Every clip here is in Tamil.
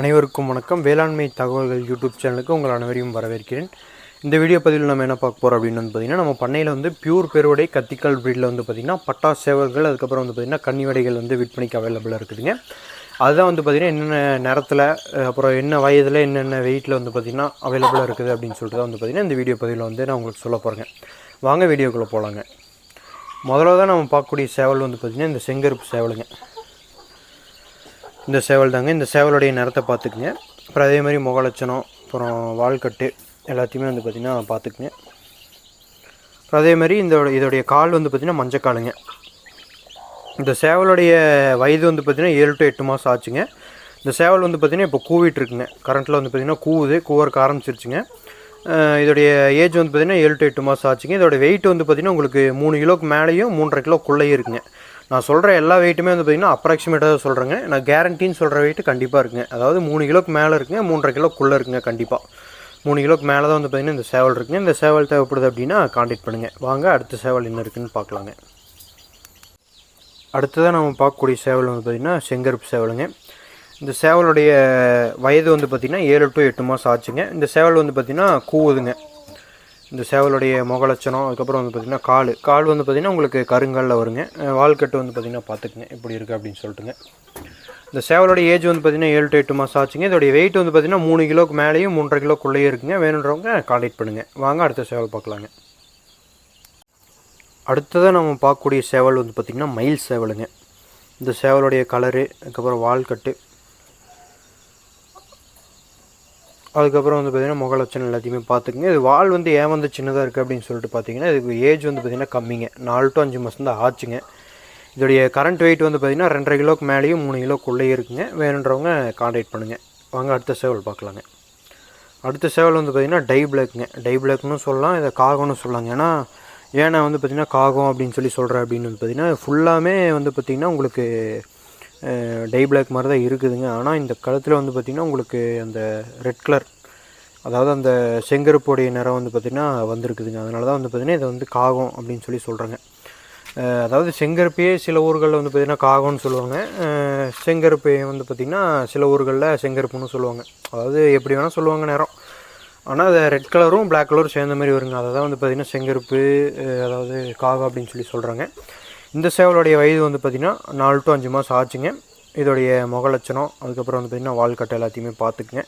அனைவருக்கும் வணக்கம். வேளாண்மை தகவல்கள் யூடியூப் சேனலுக்கு உங்கள் அனைவரையும் வரவேற்கிறேன். இந்த வீடியோ பதிவில் நம்ம என்ன பார்க்க போகிறோம் அப்படின்னு வந்து பார்த்திங்கன்னா நம்ம பண்ணையில் வந்து பியூர் பெருவடை கத்திக்கால் ப்ரீடில் வந்து பார்த்திங்கன்னா பட்டா சேவல்கள் அதுக்கப்புறம் வந்து பார்த்திங்கன்னா கன்னிவடைகள் வந்து விற்பனைக்கு அவைலபிளாக இருக்குதுங்க. அதுதான் வந்து பார்த்திங்கன்னா என்னென்ன நேரத்தில் அப்புறம் என்ன வயதில் என்னென்ன வெயிட்டில் வந்து பார்த்திங்கன்னா அவைலபிளாக இருக்குது அப்படின்னு சொல்லிட்டு தான் வந்து பார்த்திங்கன்னா இந்த வீடியோ பதிவில் வந்து நான் உங்களுக்கு சொல்ல போகிறேங்க வாங்க வீடியோக்குள்ளே போகலாங்க முதல்ல தான் நம்ம பார்க்கக்கூடிய சேவல் வந்து பார்த்திங்கன்னா இந்த செங்கருப்பு சேவலுங்க. இந்த சேவல் தாங்க. இந்த சேவலுடைய நிறத்தை பார்த்துக்குங்க. அப்புறம் அதே மாதிரி முகலட்சணம் அப்புறம் வால்கட்டு எல்லாத்தையுமே வந்து பார்த்திங்கன்னா பார்த்துக்குங்க. அப்புறம் அதே மாதிரி இந்த இதோடைய கால் வந்து பார்த்திங்கன்னா மஞ்சக்காலுங்க. இந்த சேவலுடைய வயது வந்து பார்த்திங்கன்னா ஏழு டு எட்டு மாதம் ஆச்சுங்க. இந்த சேவல் வந்து பார்த்திங்கன்னா இப்போ கூவிட்டுருக்குங்க. கரண்ட்டில் வந்து பார்த்திங்கன்னா கூவுது கூவறக்க ஆரம்பிச்சிருச்சுங்க. இதோடைய ஏஜ் வந்து பார்த்திங்கன்னா ஏழு டு எட்டு மாதம் ஆச்சுங்க. இதோட வெயிட் வந்து பார்த்திங்கன்னா உங்களுக்கு மூணு கிலோக்கு மேலேயும் மூன்றரை கிலோக்குள்ளேயும் இருக்குங்க. நான் சொல்கிற எல்லா வெயிட்டுமே வந்து பார்த்திங்கன்னா அப்ராக்சிமேட்டாக தான் சொல்கிறேங்க நான் கேரண்டின்னு சொல்கிற வெயிட் கண்டிப்பாக இருக்குங்க. அதாவது மூணு கிலோக்கு மேலே இருக்குங்க மூன்றரை கிலோக்குள்ளே இருக்குங்க கண்டிப்பாக மூணு கிலோக்கு மேலே தான் வந்து பார்த்திங்கன்னா இந்த சேவல் இருக்குங்க. இந்த சேவல் தேவைப்படுது அப்படின்னா காண்டாக்ட் பண்ணுங்கள் வாங்க அடுத்த சேவல் என்ன இருக்குன்னு பார்க்கலாங்க. அடுத்ததாக நம்ம பார்க்கக்கூடிய சேவல் வந்து பார்த்திங்கன்னா செங்கருப்பு சேவலுங்க. இந்த சேவலுடைய வயது வந்து பார்த்திங்கன்னா ஏழு டு எட்டு மாதம் ஆச்சுங்க. இந்த சேவல் வந்து பார்த்திங்கன்னா கூவுதுங்க. இந்த சேவலுடைய முகலட்சணம் அதுக்கப்புறம் வந்து பார்த்திங்கன்னா கால். கால் வந்து பார்த்திங்கன்னா உங்களுக்கு கருங்காலில் வருங்க. வால்கட்டு வந்து பார்த்திங்கன்னா பார்த்துக்குங்க எப்படி இருக்குது அப்படின்னு சொல்லிட்டுங்க. இந்த சேவலோட ஏஜ் வந்து பார்த்திங்கன்னா ஏழு டு எட்டு மாதம் ஆச்சுங்க. இதோடைய வெயிட் வந்து பார்த்திங்கன்னா மூணு கிலோக்கு மேலேயும் மூன்றரை கிலோக்குள்ளேயே இருக்குங்க. வேணுன்றவங்க காண்டாக்ட் பண்ணுங்கள் வாங்க அடுத்த சேவல் பார்க்கலாங்க. அடுத்ததாக நம்ம பார்க்கக்கூடிய சேவல் வந்து பார்த்திங்கன்னா மயில் சேவலுங்க. இந்த சேவலுடைய கலரு அதுக்கப்புறம் வால்கட்டு அதுக்கப்புறம் வந்து பார்த்திங்கன்னா முகலட்சணம் எல்லாத்தையுமே பார்த்துக்குங்க. இது வால் வந்து ஏன் வந்து சின்னதாக இருக்குது அப்படின்னு சொல்லிட்டு பார்த்தீங்கன்னா இதுக்கு ஏஜ் வந்து பார்த்திங்கன்னா கம்மிங்க. நாலு டு அஞ்சு மாதம் தான் ஆச்சுங்க. இதோடைய கரண்ட் வெயிட் வந்து பார்த்திங்கன்னா ரெண்டரை கிலோக்கு மேலேயும் மூணு கிலோக்குள்ளேயே இருக்குங்க. வேணுன்றவங்க காண்டாக்ட் பண்ணுங்கள் வாங்க அடுத்த சேவல் பார்க்கலாங்க. அடுத்த சேவல் வந்து பார்த்திங்கன்னா டை பிளாக்குங்க டை பிளாக்னு சொல்லலாம் இதை காகம்னு சொல்லலாங்க. ஏன்னா ஏன்னா வந்து பார்த்திங்கன்னா காகம் அப்படின்னு சொல்லி சொல்கிறேன் அப்படின்னு வந்து பார்த்திங்கன்னா ஃபுல்லாமே வந்து பார்த்திங்கன்னா உங்களுக்கு டை பிளாக் மாதிரி தான் இருக்குதுங்க. ஆனால் இந்த கழுத்தில் வந்து பார்த்திங்கன்னா உங்களுக்கு அந்த ரெட் கலர் அதாவது அந்த செங்கருப்புடைய நிறம் வந்து பார்த்திங்கன்னா வந்திருக்குதுங்க. அதனால தான் வந்து பார்த்திங்கன்னா இதை வந்து காகம் அப்படின்னு சொல்லி சொல்கிறேங்க அதாவது செங்கருப்பையே சில ஊர்களில் வந்து பார்த்திங்கன்னா காகம்னு சொல்லுவாங்க. செங்கருப்பையை வந்து பார்த்திங்கன்னா சில ஊர்களில் செங்கருப்புன்னு சொல்லுவாங்க. அதாவது எப்படி வேணால் சொல்லுவாங்க நேரம். ஆனால் அதை ரெட் கலரும் பிளாக் கலரும் சேர்ந்த மாதிரி வருங்க. அதை தான் வந்து பார்த்திங்கன்னா செங்கருப்பு அதாவது காகம் அப்படின்னு சொல்லி சொல்கிறாங்க இந்த சேவலுடைய வயது வந்து பார்த்திங்கன்னா நாலு டு அஞ்சு மாதம் ஆச்சுங்க. இதோடைய முகலட்சணம் அதுக்கப்புறம் வந்து பார்த்திங்கன்னா வால்கட்டை எல்லாத்தையுமே பார்த்துக்குங்க.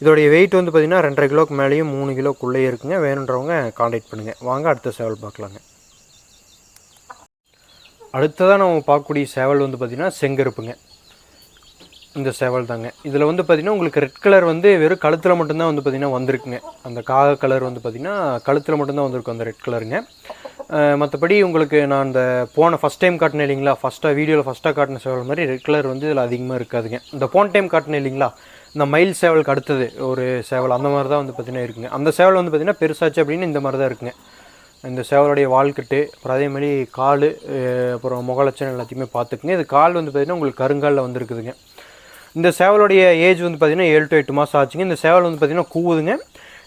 இதோடைய வெயிட் வந்து பார்த்திங்கன்னா ரெண்டரை கிலோக்கு மேலேயும் மூணு கிலோக்குள்ளேயே இருக்குங்க. வேணுன்றவங்க காண்டாக்ட் பண்ணுங்கள் வாங்க அடுத்த சேவல் பார்க்கலாங்க. அடுத்ததாக நம்ம பார்க்கக்கூடிய சேவல் வந்து பார்த்திங்கன்னா செங்கருப்புங்க. இந்த சேவல் தாங்க. இதில் வந்து பார்த்திங்கன்னா உங்களுக்கு ரெட் கலர் வந்து வெறும் கழுத்தில் மட்டும்தான் வந்து பார்த்திங்கன்னா வந்திருக்குங்க. அந்த காக கலர் வந்து பார்த்திங்கன்னா கழுத்தில் மட்டும்தான் வந்திருக்கும் அந்த ரெட் கலருங்க மற்றபடி உங்களுக்கு நான் அந்த போன ஃபஸ்ட் டைம் காட்டினேன் இல்லைங்களா? ஃபஸ்ட்டாக வீடியோவில் ஃபஸ்ட்டாக காட்டின சேவல் மாதிரி ரெட் கலர் வந்து இதில் அதிகமாக இருக்காதுங்க. இந்த போன டைம் காட்டினேன் இல்லைங்களா? இந்த மயில் சேவலுக்கு அடுத்தது ஒரு சேவல் அந்த மாதிரி தான் வந்து பார்த்திங்கன்னா இருக்குங்க. அந்த சேவல் வந்து பார்த்திங்கன்னா பெருசாச்சு அப்படின்னு இந்த மாதிரி தான் இருக்குங்க. இந்த சேவலுடைய வாழ்க்கட்டு அப்புறம் அதே மாதிரி கால் அப்புறம் முகலட்சணம் எல்லாத்தையுமே பார்த்துக்குங்க. இது கால் வந்து பார்த்திங்கன்னா உங்களுக்கு கருங்காலில் வந்துருக்குதுங்க. இந்த சேவலுடைய ஏஜ் வந்து பார்த்திங்கன்னா ஏழு டு எட்டு மாதம் ஆச்சுங்க. இந்த சேவல் வந்து பார்த்திங்கன்னா கூவுதுங்க.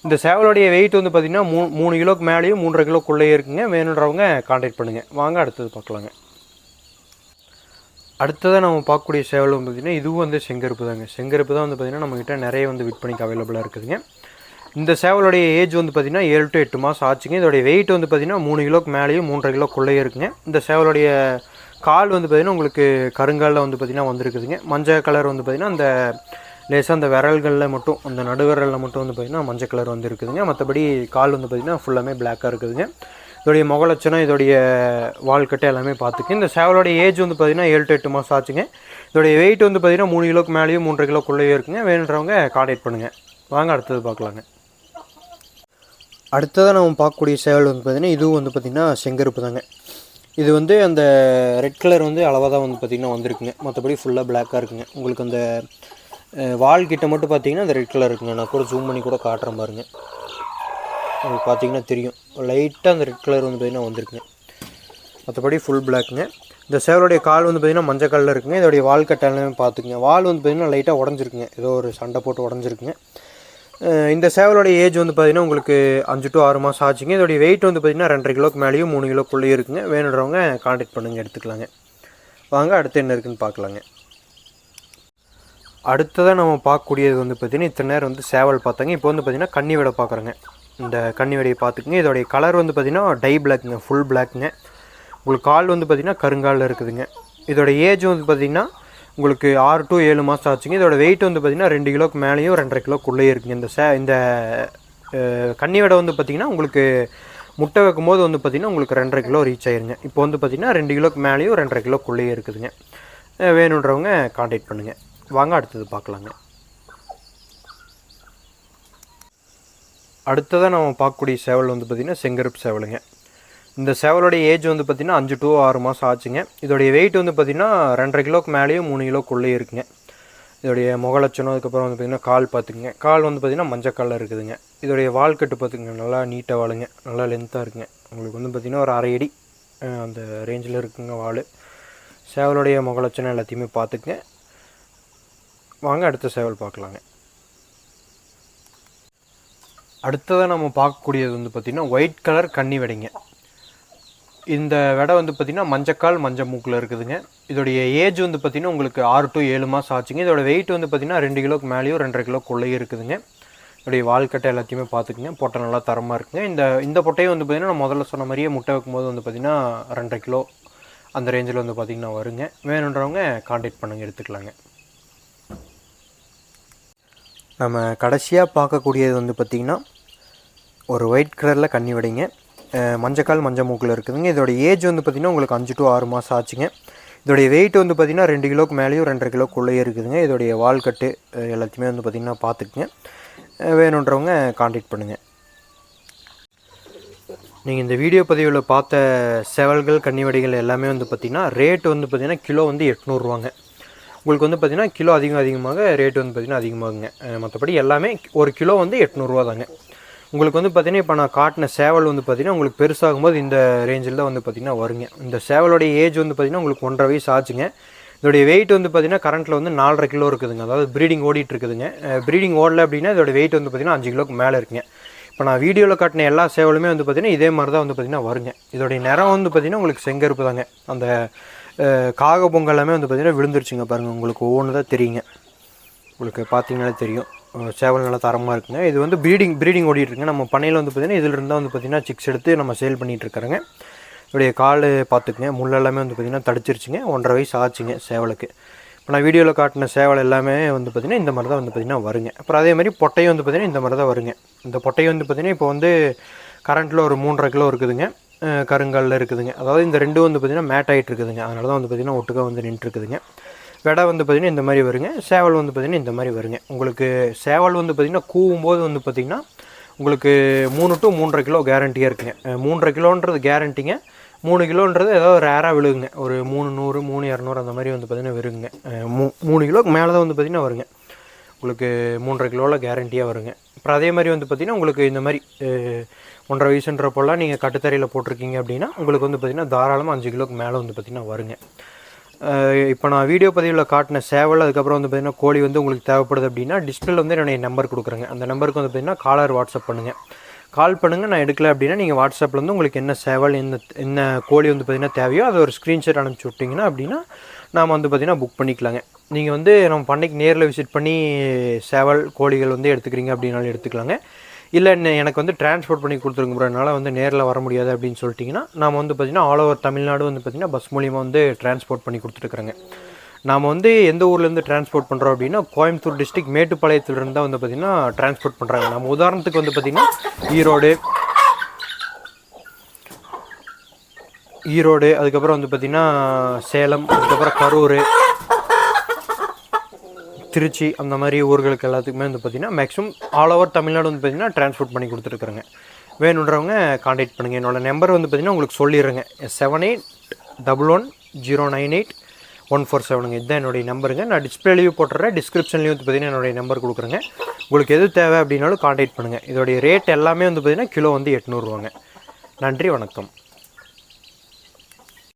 இந்த சேவலுடைய வெயிட் வந்து பார்த்திங்கன்னா மூ மூணு கிலோக்கு மேலேயும் மூன்றரை கிலோக்குள்ளேயே இருக்குங்க. வேணுன்றவங்க காண்டாக்ட் பண்ணுங்கள் வாங்க அடுத்தது பார்க்கலாங்க. அடுத்ததாக நம்ம பார்க்கக்கூடிய சேவல் வந்து பார்த்திங்கன்னா இதுவும் வந்து செங்கருப்பு தாங்க. செங்கருப்பு தான் வந்து பார்த்திங்கன்னா நம்மக்கிட்ட நிறைய வந்து விற்பனைக்கு அவைலபிளாக இருக்குதுங்க. இந்த சேவலுடைய ஏஜ் வந்து பார்த்திங்கன்னா ஏழு டு எட்டு மாதம் ஆச்சுங்க. இதோடைய வெயிட் வந்து பார்த்திங்கன்னா மூணு கிலோக்கு மேலேயும் மூன்றரை கிலோக்குள்ளேயே இருக்குங்க. இந்த சேவலுடைய கால் வந்து பார்த்திங்கன்னா உங்களுக்கு கருங்காலில் வந்து பார்த்திங்கன்னா வந்திருக்குதுங்க. மஞ்சள் கலர் வந்து பார்த்திங்கன்னா அந்த லேசாக அந்த விரல்களில் மட்டும் அந்த நடுவிரலில் மட்டும் வந்து பார்த்திங்கன்னா மஞ்சள் கலர் வந்து இருக்குதுங்க மற்றபடி கால் வந்து பார்த்திங்கன்னா ஃபுல்லாமே பிளாக்காக இருக்குதுங்க. இதோடைய முகலட்சணம் இதோடைய வால்கட்டை எல்லாமே பார்த்துக்கு இந்த சேவலோடைய ஏஜ் வந்து பார்த்திங்கன்னா ஏழு டு எட்டு மாதம் ஆச்சுங்க. இதோடைய வெயிட் வந்து பார்த்திங்கன்னா மூணு கிலோக்கு மேலேயும் மூன்றரை கிலோக்குள்ளேயே இருக்குங்க. வேணுன்றவங்க காண்டாக்ட் பண்ணுங்கள் வாங்க அடுத்தது பார்க்கலாங்க. அடுத்ததாக நம்ம பார்க்கக்கூடிய சேவல் வந்து பார்த்திங்கன்னா இதுவும் வந்து பார்த்திங்கன்னா செங்கருப்பு தாங்க இது வந்து அந்த ரெட் கலர் வந்து அளவாக தான் வந்து பார்த்திங்கன்னா வந்திருக்குங்க. மற்றபடி ஃபுல்லாக பிளாக்காக இருக்குங்க. உங்களுக்கு அந்த வால் கிட்ட மட்டும் பார்த்தீங்கன்னா அந்த ரெட் கலர் இருக்குங்க. நான் கூட ஜூம் பண்ணி கூட காட்டுறேன் பாருங்க. உங்களுக்கு பார்த்தீங்கன்னா தெரியும். லைட்டாக அந்த ரெட் கலர் வந்து பார்த்திங்கன்னா வந்திருக்குங்க. மற்றபடி ஃபுல் பிளாக்குங்க இந்த சேவலுடைய கால் வந்து பார்த்திங்கன்னா மஞ்சள் கலரில் இருக்குங்க. இதோடைய வால் கட்ட எல்லாமே பார்த்துக்குங்க வால் வந்து பார்த்திங்கன்னா லைட்டாக உடஞ்சிருக்குங்க. ஏதோ ஒரு சண்டை போட்டு உடஞ்சிருக்குங்க. இந்த சேவலோட ஏஜ் வந்து பார்த்திங்கன்னா உங்களுக்கு அஞ்சு டு ஆறு மாதம் ஆச்சுங்க. இதோடைய வெயிட் வந்து பார்த்திங்கன்னா ரெண்டரை கிலோக்கு மேலேயும் மூணு கிலோக்குள்ளேயும் இருக்குங்க. வேணுன்றவங்க காண்டாக்ட் பண்ணுங்கள் எடுத்துக்கலாங்க. வாங்க அடுத்து என்ன இருக்குன்னு பார்க்கலாங்க அடுத்ததாக நம்ம பார்க்கக்கூடியது வந்து பார்த்திங்கன்னா இத்தனை நேரம் வந்து சேவல் பார்த்தாங்க. இப்போ வந்து பார்த்திங்கன்னா கன்னி விடை பார்க்குறோங்க. இந்த கன்னி விடையை பார்த்துக்குங்க. இதோடைய கலர் வந்து பார்த்திங்கன்னா டை பிளாக்குங்க ஃபுல் பிளாக்குங்க உங்களுக்கு கால் வந்து பார்த்திங்கன்னா கருங்காலில் இருக்குதுங்க. இதோட ஏஜ் வந்து பார்த்திங்கன்னா உங்களுக்கு ஆறு டு ஏழு மாதம் ஆச்சுங்க. இதோட வெயிட் வந்து பார்த்திங்கன்னா ரெண்டு கிலோக்கு மேலேயும் ரெண்டரை கிலோக்குள்ளேயே இருக்குங்க. இந்த சே இந்த கன்னி விடை வந்து பார்த்திங்கன்னா உங்களுக்கு முட்டை வைக்கும்போது வந்து பார்த்திங்கன்னா உங்களுக்கு ரெண்டரை கிலோ ரீச் ஆயிருங்க. இப்போ வந்து பார்த்திங்கன்னா ரெண்டு கிலோக்கு மேலேயும் ரெண்டரை கிலோக்குள்ளேயே இருக்குதுங்க. வேணுன்றவங்க காண்டாக்ட் பண்ணுங்கள் வாங்க அடுத்தது பார்க்கலாங்க. அடுத்ததாக நம்ம பார்க்கக்கூடிய சேவல் வந்து பார்த்திங்கன்னா செங்கருப்பு சேவலுங்க. இந்த சேவலோடைய ஏஜ் வந்து பார்த்திங்கன்னா அஞ்சு டு ஆறு மாதம் ஆச்சுங்க. இதோடைய வெயிட் வந்து பார்த்திங்கன்னா ரெண்டரை கிலோக்கு மேலேயும் மூணு கிலோக்குள்ளேயே இருக்குங்க. இதோடைய முகலட்சணம் அதுக்கப்புறம் வந்து பார்த்திங்கன்னா கால் பார்த்துக்குங்க. கால் வந்து பார்த்திங்கன்னா மஞ்சக்காலில் இருக்குதுங்க. இதோடைய வால்கட்டு பார்த்துக்குங்க. நல்லா நீட்டாக வாளுங்க. நல்லா லென்த்தாக இருக்குங்க. உங்களுக்கு வந்து பார்த்திங்கன்னா ஒரு அரை அடி அந்த ரேஞ்சில் இருக்குங்க வால் சேவலுடைய முகலட்சணம் எல்லாத்தையுமே பார்த்துக்குங்க. வாங்க அடுத்த சேவல் பார்க்கலாங்க. அடுத்ததாக நம்ம பார்க்கக்கூடியது வந்து பார்த்திங்கன்னா ஒயிட் கலர் கன்னி வெடைங்க. இந்த வெடை வந்து பார்த்திங்கன்னா மஞ்சக்கால் மஞ்சள் மூக்கில் இருக்குதுங்க. இதோடைய ஏஜ் வந்து பார்த்திங்கன்னா உங்களுக்கு ஆறு டு ஏழு மாதம் ஆச்சுங்க. இதோட வெயிட் வந்து பார்த்திங்கன்னா ரெண்டு கிலோக்கு மேலேயும் ரெண்டரை கிலோக்குள்ளேயும் இருக்குதுங்க. இதோடைய வால்கட்டை எல்லாத்தையுமே பார்த்துக்குங்க. பொட்டை நல்லா தரமாக இருக்குங்க. இந்த இந்த பொட்டையும் வந்து பார்த்திங்கன்னா நான் முதல்ல சொன்ன மாதிரியே முட்டை வைக்கும்போது வந்து பார்த்திங்கன்னா ரெண்டரை கிலோ அந்த ரேஞ்சில் வந்து பார்த்திங்கன்னா வருங்க. வேணுன்றவங்க கான்டாக்ட் பண்ணுங்க எடுத்துக்கலாங்க. நம்ம கடைசியாக பார்க்கக்கூடியது வந்து பார்த்திங்கன்னா ஒரு ஒயிட் கலரில் கண்ணி விடைங்க. மஞ்சக்கால் மஞ்சள் மூக்கில் இருக்குதுங்க. இதோட ஏஜ் வந்து பார்த்திங்கன்னா உங்களுக்கு அஞ்சு டு ஆறு மாதம் ஆச்சுங்க. இதோடைய வெயிட் வந்து பார்த்திங்கன்னா ரெண்டு கிலோக்கு மேலேயும் ரெண்டரை கிலோக்குள்ளேயே இருக்குதுங்க. இதோடைய வால்கட்டு எல்லாத்தையுமே வந்து பார்த்திங்கன்னா பார்த்துக்குங்க. வேணுன்றவங்க காண்டாக்ட் பண்ணுங்கள் நீங்கள் இந்த வீடியோ பதிவில் பார்த்த செவல்கள் கன்னிவடிகள் எல்லாமே வந்து பார்த்திங்கன்னா ரேட் வந்து பார்த்திங்கன்னா கிலோ வந்து எட்நூறுவாங்க உங்களுக்கு வந்து பார்த்திங்கன்னா கிலோ அதிகம் அதிகமாக ரேட் வந்து பார்த்திங்கன்னா அதிகமாகுங்க மற்றபடி எல்லாமே ஒரு கிலோ வந்து எட்நூறுரூவா தாங்க உங்களுக்கு வந்து பார்த்திங்கன்னா இப்போ நான் காட்டின சேவல் வந்து பார்த்திங்கன்னா உங்களுக்கு பெருசாகும்போது இந்த ரேஞ்சில் தான் வந்து பார்த்திங்கன்னா வருங்க இந்த சேவலோடைய ஏஜ் வந்து பார்த்திங்கன்னா உங்களுக்கு ஒன்றரை வயசு ஆச்சுங்க இதோடைய வெயிட் வந்து பார்த்திங்கன்னா கரண்ட்டில் வந்து நாலரை கிலோ இருக்குதுங்க அதாவது ப்ரீடிங் ஓடிட்டு இருக்குதுங்க ப்ரீடிங் ஓடல அப்படின்னா இதோட வெயிட் வந்து பார்த்திங்கன்னா அஞ்சு கிலோக்கு மேலே இருக்குங்க இப்போ நான் வீடியோவில் காட்டின எல்லா சேவலுமே வந்து பார்த்திங்கன்னா இதே மாதிரி தான் வந்து பார்த்திங்கன்னா வருங்க இதோடைய நிறம் வந்து பார்த்திங்கன்னா உங்களுக்கு செங்கருப்பு தாங்க அந்த காக பொங்கல் எல்லாமே வந்து பார்த்திங்கன்னா விழுந்துருச்சுங்க பாருங்கள் உங்களுக்கு ஒவ்வொன்று தான் தெரியுங்க. உங்களுக்கு பார்த்தீங்கனாலே தெரியும். சேவல் நல்லா தரமாக இருக்குங்க. இது வந்து ப்ரீடிங் ப்ரீடிங் ஓடிட்டுருங்க நம்ம பண்ணையில் வந்து பார்த்திங்கன்னா இதில் இருந்தால் வந்து பார்த்திங்கன்னா சிக்ஸ் எடுத்து நம்ம சேல் பண்ணிகிட்ருக்காருங்க இதோடைய கால் பார்த்துக்குங்க முள்ளெல்லாமே வந்து பார்த்திங்கன்னா தடிச்சிருச்சுங்க. ஒன்றரை வயசு ஆச்சுங்க சேவலுக்கு. இப்போ நான் வீடியோவில் காட்டின சேவல் எல்லாமே வந்து பார்த்திங்கன்னா இந்த மாதிரி தான் வந்து பார்த்திங்கன்னா வருங்க. அப்புறம் அதே மாதிரி பொட்டையும் வந்து பார்த்திங்கன்னா இந்த மாதிரி தான் வருங்க. இந்த பொட்டையும் வந்து பார்த்திங்கன்னா இப்போ வந்து கரண்ட்டில் ஒரு மூன்றரை கிலோ இருக்குதுங்க. கருங்கல்ல இருக்குதுங்க. அதாவது இந்த ரெண்டும் வந்து பார்த்திங்கன்னா மேட் ஆகிட்டு இருக்குதுங்க. அதனால தான் வந்து பார்த்திங்கன்னா ஒட்டுக்காக வந்து நின்றுருக்குதுங்க வெடை வந்து பார்த்திங்கன்னா இந்த மாதிரி வருங்க. சேவல் வந்து பார்த்திங்கன்னா இந்த மாதிரி வருங்க. உங்களுக்கு சேவல் வந்து பார்த்திங்கன்னா கூவும்போது வந்து பார்த்திங்கன்னா உங்களுக்கு மூணு டு மூன்றரை கிலோ கேரண்டியாக இருக்குங்க. மூன்றரை கிலோன்றது கேரண்டிங்க மூணு கிலோன்றது ஏதாவது ரேராக விழுகுங்க. ஒரு மூணு நூறு மூணு இரநூறு அந்த மாதிரி வந்து பார்த்திங்கன்னா வருங்க மூ மூணு கிலோக்கு மேலே தான் வந்து பார்த்திங்கன்னா வருங்க. உங்களுக்கு மூன்றரை கிலோவில் கேரண்டியாக வருங்க. அப்புறம் அதே மாதிரி வந்து பார்த்திங்கன்னா உங்களுக்கு இந்த மாதிரி ஒன்றரை வயசுன்றப்போல்லாம் நீங்கள் கட்டுத்தரையில் போட்டிருக்கீங்க அப்படின்னா உங்களுக்கு வந்து பார்த்திங்கன்னா தாராளமாக அஞ்சு கிலோக்கு மேலே வந்து பார்த்திங்கன்னா வருங்க. இப்போ நான் வீடியோ பதிவில் காட்டின சேவல் அதுக்கப்புறம் வந்து பார்த்திங்கன்னா கோழி வந்து உங்களுக்கு தேவைப்படுது அப்படின்னா டிஸ்பிளேல வந்து என்னுடைய நம்பர் கொடுக்குறேங்க. அந்த நம்பருக்கு வந்து பார்த்திங்கன்னா காலர் வாட்ஸ்அப் பண்ணுங்கள் கால் பண்ணுங்கள் நான் எடுக்கல அப்படின்னா நீங்கள் வாட்ஸ்அப்பில் வந்து உங்களுக்கு என்ன சேவல் என்ன என்ன கோழி வந்து பார்த்திங்கன்னா தேவையோ அதை ஒரு ஸ்க்ரீன்ஷாட் அனுப்பிச்சி விட்டிங்கன்னா அப்படின்னா நாம் வந்து பார்த்திங்கன்னா புக் பண்ணிக்கலாங்க. நீங்கள் வந்து நம்ம பண்ணைக்கு நேரில் விசிட் பண்ணி சேவல் கோழிகள் வந்து எடுத்துக்கிறீங்க அப்படின்னாலும் எடுத்துக்கலாங்க. இல்லை என்ன- எனக்கு வந்து டிரான்ஸ்போர்ட் பண்ணி கொடுத்துருங்க ப்ரோ என்னால் வந்து நேரில் வர முடியாது அப்படின்னு சொல்லிட்டிங்கன்னா நாம் வந்து பார்த்திங்கன்னா ஆல் ஓவர் தமிழ்நாடு வந்து பார்த்திங்கன்னா பஸ் மூலியமாக வந்து டிரான்ஸ்போர்ட் பண்ணி கொடுத்துருக்குறேங்க நாம் வந்து எந்த ஊர்லேருந்து டிரான்ஸ்போர்ட் பண்ணுறோம் அப்படின்னா கோயம்புத்தூர் டிஸ்ட்ரிக்ட் மேட்டுப்பாளையத்துலேருந்து தான் வந்து பார்த்திங்கன்னா டிரான்ஸ்போர்ட் பண்ணுறாங்க நம்ம உதாரணத்துக்கு வந்து பார்த்திங்கன்னா ஈரோடு ஈரோடு அதுக்கப்புறம் வந்து பார்த்திங்கன்னா சேலம் அதுக்கப்புறம் கரூர் திருச்சி அந்த மாதிரி ஊர்களுக்கு எல்லாத்துக்குமே வந்து பார்த்திங்கன்னா மேக்ஸிமம் ஆல் ஓவர் தமிழ்நாடு வந்து பார்த்திங்கன்னா டிரான்ஸ்போர்ட் பண்ணி கொடுத்துருக்குறேங்க. வேணுன்றவங்க காண்டாக்ட் பண்ணுங்கள் என்னோடய நம்பர் வந்து பார்த்திங்கன்னா உங்களுக்கு சொல்லிடுறேங்க. Seven eight double one zero nine eight one four செவனுங்க இதுதான் என்னுடைய நம்பருங்க நான் டிஸ்பிளேலையும் போட்டுறேன். டிஸ்கிரிப்ஷன்லேயும் வந்து பார்த்திங்கன்னா என்னுடைய நம்பர் கொடுக்குறேங்க. உங்களுக்கு எது தேவை அப்படின்னாலும் காண்டாக்ட் பண்ணுங்கள் இதோடைய ரேட் எல்லாமே வந்து பார்த்திங்கன்னா கிலோ வந்து எட்நூறுவாங்க நன்றி வணக்கம்.